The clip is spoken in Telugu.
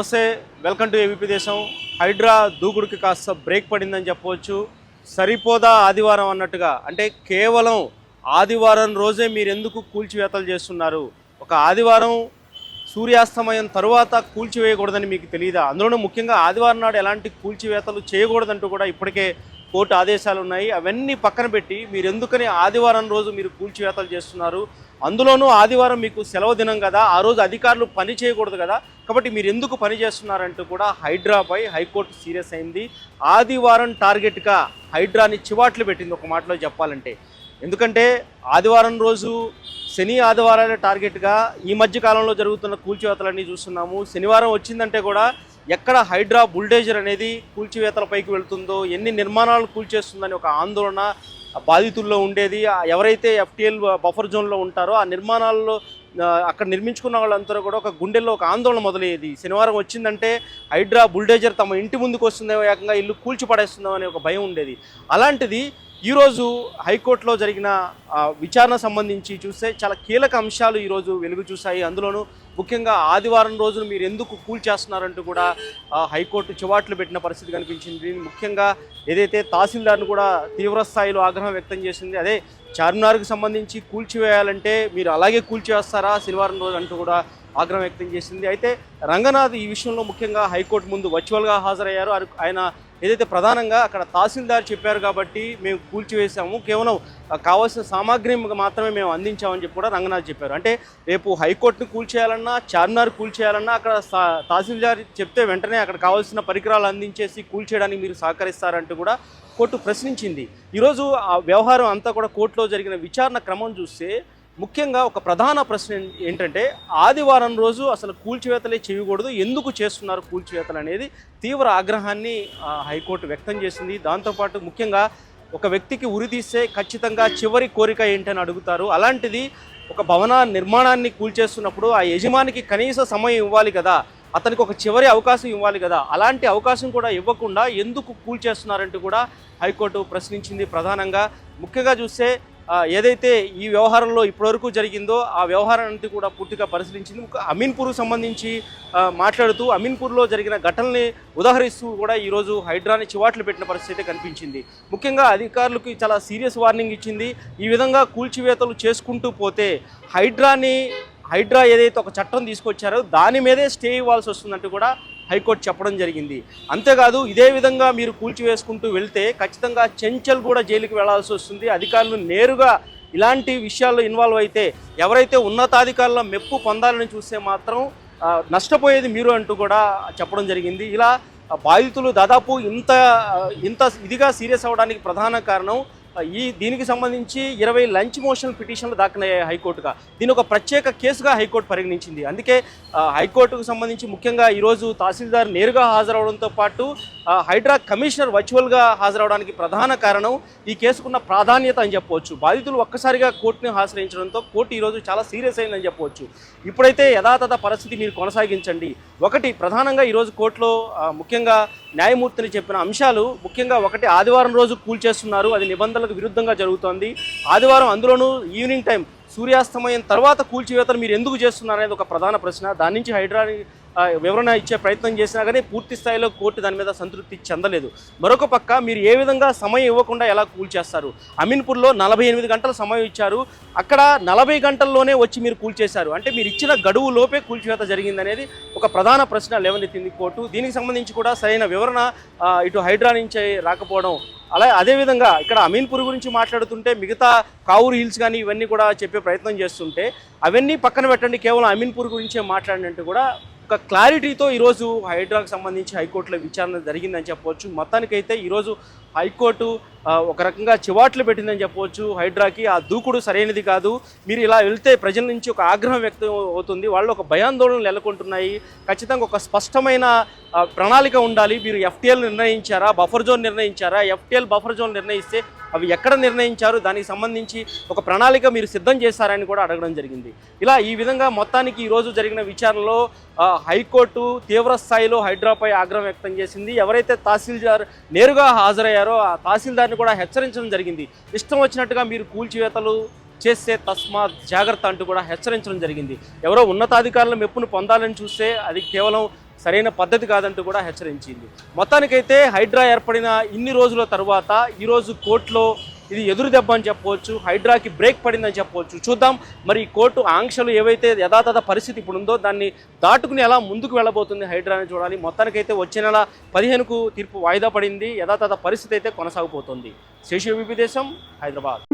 నమస్తే వెల్కమ్ టు ఏబీపీ దేశం. హైడ్రా దూకుడుకి కాస్త బ్రేక్ పడిందని చెప్పవచ్చు. సరిపోదా ఆదివారం అన్నట్టుగా అంటే కేవలం ఆదివారం రోజే మీరు ఎందుకు కూల్చివేతలు చేస్తున్నారు? ఒక ఆదివారం సూర్యాస్తమయం తరువాత కూల్చివేయకూడదని మీకు తెలియదా అందులోనూ ముఖ్యంగా ఆదివారం నాడు ఎలాంటి కూల్చివేతలు చేయకూడదంటూ కూడా ఇప్పటికే కోర్టు ఆదేశాలు ఉన్నాయి అవన్నీ పక్కన పెట్టి మీరు ఎందుకని ఆదివారం రోజు మీరు కూల్చివేతలు చేస్తున్నారు? అందులోనూ ఆదివారం మీకు సెలవు దినం కదా. ఆ రోజు అధికారులు పని చేయకూడదు కదా. కాబట్టి మీరు ఎందుకు పని చేస్తున్నారంటూ కూడా హైడ్రాపై హైకోర్టు సీరియస్ అయింది. ఆదివారం టార్గెట్గా హైడ్రాని చివాట్లు పెట్టింది ఒక మాటలో చెప్పాలంటే. ఎందుకంటే ఆదివారం రోజు శని ఆదివారాల టార్గెట్గా ఈ మధ్య కాలంలో జరుగుతున్న కూల్చివేతలన్నీ చూస్తున్నాము. శనివారం వచ్చిందంటే కూడా ఎక్కడ హైడ్రా బుల్డేజర్ అనేది కూల్చివేతలపైకి వెళ్తుందో ఎన్ని నిర్మాణాలు కూల్చేస్తుందని ఒక ఆందోళన బాధితుల్లో ఉండేది. ఎవరైతే ఎఫ్టీఎల్ బఫర్ జోన్లో ఉంటారో ఆ నిర్మాణాల్లో అక్కడ నిర్మించుకున్న వాళ్ళందరూ కూడా ఒక గుండెల్లో ఒక ఆందోళన మొదలయ్యేది. శనివారం వచ్చిందంటే హైడ్రా బుల్డేజర్ తమ ఇంటి ముందుకు వస్తుందేమో ఏకంగా ఇల్లు కూల్చిపడేస్తుందో అనే ఒక భయం ఉండేది. అలాంటిది ఈరోజు హైకోర్టులో జరిగిన విచారణ సంబంధించి చూస్తే చాలా కీలక అంశాలు ఈరోజు వెలుగు చూశాయి. అందులోనూ ముఖ్యంగా ఆదివారం రోజున మీరు ఎందుకు కూల్ చేస్తున్నారంటూ కూడా హైకోర్టు చివాట్లు పెట్టిన పరిస్థితి కనిపించింది. ముఖ్యంగా ఏదైతే తహసీల్దార్ను కూడా తీవ్రస్థాయిలో ఆగ్రహం వ్యక్తం చేసింది అదే చార్మినార్కు సంబంధించి కూల్చివేయాలంటే మీరు అలాగే కూల్చివేస్తారా శనివారం రోజు అంటూ కూడా ఆగ్రహం వ్యక్తం చేసింది. అయితే రంగనాథ్ ఈ విషయంలో ముఖ్యంగా హైకోర్టు ముందు వర్చువల్గా హాజరయ్యారు. ఆయన ఏదైతే ప్రధానంగా అక్కడ తహసీల్దార్ చెప్పారు కాబట్టి మేము కూల్చివేసాము కేవలం కావాల్సిన సామాగ్రి మాత్రమే మేము అందించామని చెప్పి కూడా రంగనాథ్ చెప్పారు. అంటే రేపు హైకోర్టును కూల్చేయాలన్నా చార్మినార్ కూల్చేయాలన్నా అక్కడ తహసీల్దార్ చెప్తే వెంటనే అక్కడ కావాల్సిన పరికరాలు అందించేసి కూల్చేయడానికి మీరు సహకరిస్తారంటూ కూడా కోర్టు ప్రశ్నించింది. ఈరోజు ఆ వ్యవహారం అంతా కూడా కోర్టులో జరిగిన విచారణ క్రమం చూస్తే ముఖ్యంగా ఒక ప్రధాన ప్రశ్న ఏంటంటే ఆదివారం రోజు అసలు కూల్చివేతలే చేయకూడదు. ఎందుకు చేస్తున్నారు కూల్చివేతలు అనేది తీవ్ర ఆగ్రహాన్ని హైకోర్టు వ్యక్తం చేసింది. దాంతోపాటు ముఖ్యంగా ఒక వ్యక్తికి ఉరి తీస్తే ఖచ్చితంగా చివరి కోరిక ఏంటని అడుగుతారు. అలాంటిది ఒక భవన నిర్మాణాన్ని కూల్చేస్తున్నప్పుడు ఆ యజమానికి కనీస సమయం ఇవ్వాలి కదా. అతనికి ఒక చివరి అవకాశం ఇవ్వాలి కదా. అలాంటి అవకాశం కూడా ఇవ్వకుండా ఎందుకు కూల్చేస్తున్నారంటూ కూడా హైకోర్టు ప్రశ్నించింది ప్రధానంగా. ముఖ్యంగా చూస్తే ఏదైతే ఈ వ్యవహారంలో ఇప్పటివరకు జరిగిందో ఆ వ్యవహారాన్ని కూడా పూర్తిగా పరిశీలించింది. ఒక అమీన్పూర్కు సంబంధించి మాట్లాడుతూ అమీన్పూర్లో జరిగిన ఘటనల్ని ఉదాహరిస్తూ కూడా ఈరోజు హైడ్రాని చివాట్లు పెట్టిన పరిస్థితి కనిపించింది. ముఖ్యంగా అధికారులకు చాలా సీరియస్ వార్నింగ్ ఇచ్చింది. ఈ విధంగా కూల్చివేతలు చేసుకుంటూ పోతే హైడ్రాని హైడ్రా ఏదైతే ఒక చట్టం తీసుకొచ్చారో దాని మీదే స్టే ఇవ్వాల్సి వస్తుందంటూ కూడా హైకోర్టు చెప్పడం జరిగింది. అంతేకాదు ఇదే విధంగా మీరు కూల్చివేసుకుంటూ వెళ్తే ఖచ్చితంగా చెంచల్ కూడా జైలుకి వెళ్ళాల్సి వస్తుంది. అధికారులు నేరుగా ఇలాంటి విషయాల్లో ఇన్వాల్వ్ అయితే ఎవరైతే ఉన్నతాధికారుల మెప్పు పొందాలని చూస్తే మాత్రం నష్టపోయేది మీరు అంటూ కూడా చెప్పడం జరిగింది. ఇలా బాధితులు దాదాపు ఇంత ఇంత ఇదిగా సీరియస్ అవ్వడానికి ప్రధాన కారణం ఈ దీనికి సంబంధించి ఇరవై లంచ్ మోషన్ పిటిషన్లు దాఖలయ్యాయి హైకోర్టుగా. దీని ఒక ప్రత్యేక కేసుగా హైకోర్టు పరిగణించింది. అందుకే హైకోర్టుకు సంబంధించి ముఖ్యంగా ఈరోజు తహసీల్దార్ నేరుగా హాజరవడంతో పాటు హైడ్రా కమిషనర్ వర్చువల్గా హాజరవడానికి ప్రధాన కారణం ఈ కేసుకున్న ప్రాధాన్యత అని చెప్పవచ్చు. బాధితులు ఒక్కసారిగా కోర్టుని ఆశ్రయించడంతో కోర్టు ఈరోజు చాలా సీరియస్ అయిందని చెప్పవచ్చు. ఇప్పుడైతే యథాతథ పరిస్థితి మీరు కొనసాగించండి. ఒకటి ప్రధానంగా ఈరోజు కోర్టులో ముఖ్యంగా న్యాయమూర్తిని చెప్పిన అంశాలు ముఖ్యంగా ఒకటి ఆదివారం రోజు కూల్చేస్తున్నారు అది నిబంధనలకు విరుద్ధంగా జరుగుతోంది. ఆదివారం అందులోనూ ఈవినింగ్ టైం సూర్యాస్తమయం తర్వాత కూల్చివేతలు మీరు ఎందుకు చేస్తున్నారు అనేది ఒక ప్రధాన ప్రశ్న. దాని నుంచి హైడ్రా వివరణ ఇచ్చే ప్రయత్నం చేసినా కానీ పూర్తి స్థాయిలో కోర్టు దాని మీద సంతృప్తి చెందలేదు. మరొక పక్క మీరు ఏ విధంగా సమయం ఇవ్వకుండా ఎలా కూల్చేస్తారు అమీన్పూర్లో నలభై ఎనిమిది గంటల సమయం ఇచ్చారు. అక్కడ నలభై గంటల్లోనే వచ్చి మీరు కూల్చేశారు అంటే మీరు ఇచ్చిన గడువు లోపే కూల్చివేత జరిగిందనేది ఒక ప్రధాన ప్రశ్న లేవనెత్తింది కోర్టు. దీనికి సంబంధించి కూడా సరైన వివరణ ఇటు హైడ్రా నుంచి రాకపోవడం అలా అదేవిధంగా ఇక్కడ అమీన్పూర్ గురించి మాట్లాడుతుంటే మిగతా కావూరు హిల్స్ కానీ ఇవన్నీ కూడా చెప్పే ప్రయత్నం చేస్తుంటే అవన్నీ పక్కన పెట్టండి కేవలం అమీన్పూర్ గురించే మాట్లాడినట్టు కూడా ఒక క్లారిటీతో ఈరోజు హైడ్రాకు సంబంధించి హైకోర్టులో విచారణ జరిగిందని చెప్పవచ్చు. మొత్తానికైతే ఈరోజు హైకోర్టు ఒక రకంగా చివాట్లు పెట్టిందని చెప్పవచ్చు. హైడ్రాకి ఆ దూకుడు సరైనది కాదు. మీరు ఇలా వెళ్తే ప్రజల నుంచి ఒక ఆగ్రహం వ్యక్తం అవుతుంది. వాళ్ళు ఒక భయాందోళనలు నెలకొంటున్నాయి. ఖచ్చితంగా ఒక స్పష్టమైన ప్రణాళిక ఉండాలి. మీరు ఎఫ్టీఎల్ నిర్ణయించారా? బఫర్ జోన్ నిర్ణయించారా? ఎఫ్టీఎల్ బఫర్ జోన్ నిర్ణయిస్తే అవి ఎక్కడ నిర్ణయించారు? దానికి సంబంధించి ఒక ప్రణాళిక మీరు సిద్ధం చేశారని కూడా అడగడం జరిగింది. ఇలా ఈ విధంగా మొత్తానికి ఈరోజు జరిగిన విచారణలో హైకోర్టు తీవ్ర స్థాయిలో హైడ్రాపై ఆగ్రహం వ్యక్తం చేసింది. ఎవరైతే తహసీల్దార్ నేరుగా హాజరయ్యారో ఆ తహసీల్దార్ని కూడా హెచ్చరించడం జరిగింది. ఇష్టం వచ్చినట్టుగా మీరు కూల్చివేతలు చేస్తే తస్మాత్ జాగ్రత్త అంటూ కూడా హెచ్చరించడం జరిగింది. ఎవరో ఉన్నతాధికారుల మెప్పును పొందాలని చూస్తే అది కేవలం సరైన పద్ధతి కాదంటూ కూడా హెచ్చరించింది. మొత్తానికైతే హైడ్రా ఏర్పడిన ఇన్ని రోజుల తర్వాత ఈరోజు కోర్టులో ఇది ఎదురు దెబ్బ అని చెప్పవచ్చు హైడ్రాకి బ్రేక్ పడిందని చెప్పవచ్చు. చూద్దాం మరి ఈ కోర్టు ఆంక్షలు ఏవైతే యథాతథ పరిస్థితి ఇప్పుడు ఉందో దాన్ని దాటుకుని ఎలా ముందుకు వెళ్ళబోతుంది హైడ్రా అని చూడాలి. మొత్తానికైతే వచ్చే నెల పదిహేనుకు తీర్పు వాయిదా పడింది. యథాతథ పరిస్థితి అయితే కొనసాగిపోతుంది. శేషు విపి దేశం హైదరాబాద్.